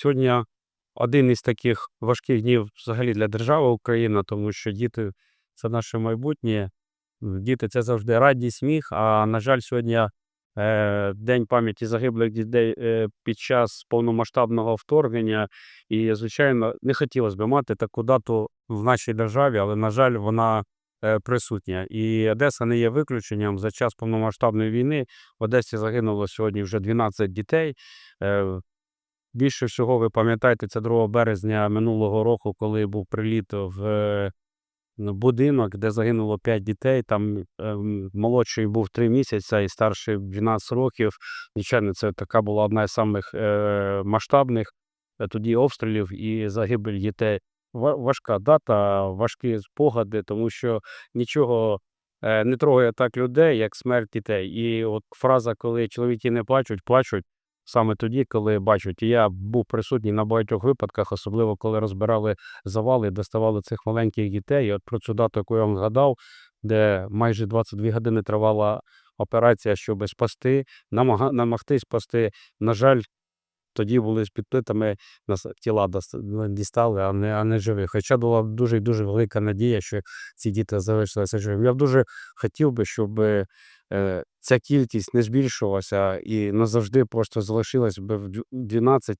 Сьогодні один із таких важких днів взагалі для держави Україна, тому що діти це наше майбутнє. Діти це завжди радість, сміх. А на жаль, сьогодні е, День пам'яті загиблих дітей е, під час повномасштабного вторгнення. І, звичайно, не хотілося б мати таку дату в нашій державі, але, на жаль, вона е, присутня. І Одеса не є виключенням. За час повномасштабної війни в Одесі загинуло сьогодні вже 12 дітей. Е, Більше всього, ви пам'ятаєте, це 2 березня минулого року, коли був приліт в е, будинок, де загинуло 5 дітей. Там ем, молодший був 3 місяці і старший 12 років. Звичайно, це така була одна з самих е, масштабних е, тоді обстрілів і загибель дітей. Ва- Важка дата, важкі спогади, тому що нічого не трогає так людей, як смерть дітей. І от фраза, коли чоловіки не плачуть, плачуть саме тоді, коли бачать. І я був присутній на багатьох випадках, особливо коли розбирали завали, доставали цих маленьких дітей. І от про цю дату, яку я вам згадав, де майже 22 години тривала операція, щоб спасти, намага, спасти. На жаль, тоді були з підпитами нас тіла дістали, а не, а не живі. Хоча була дуже і дуже велика надія, що ці діти залишилися живими. Я дуже хотів би, щоб е, ця кількість не збільшувалася і назавжди просто залишилась би в дв- 12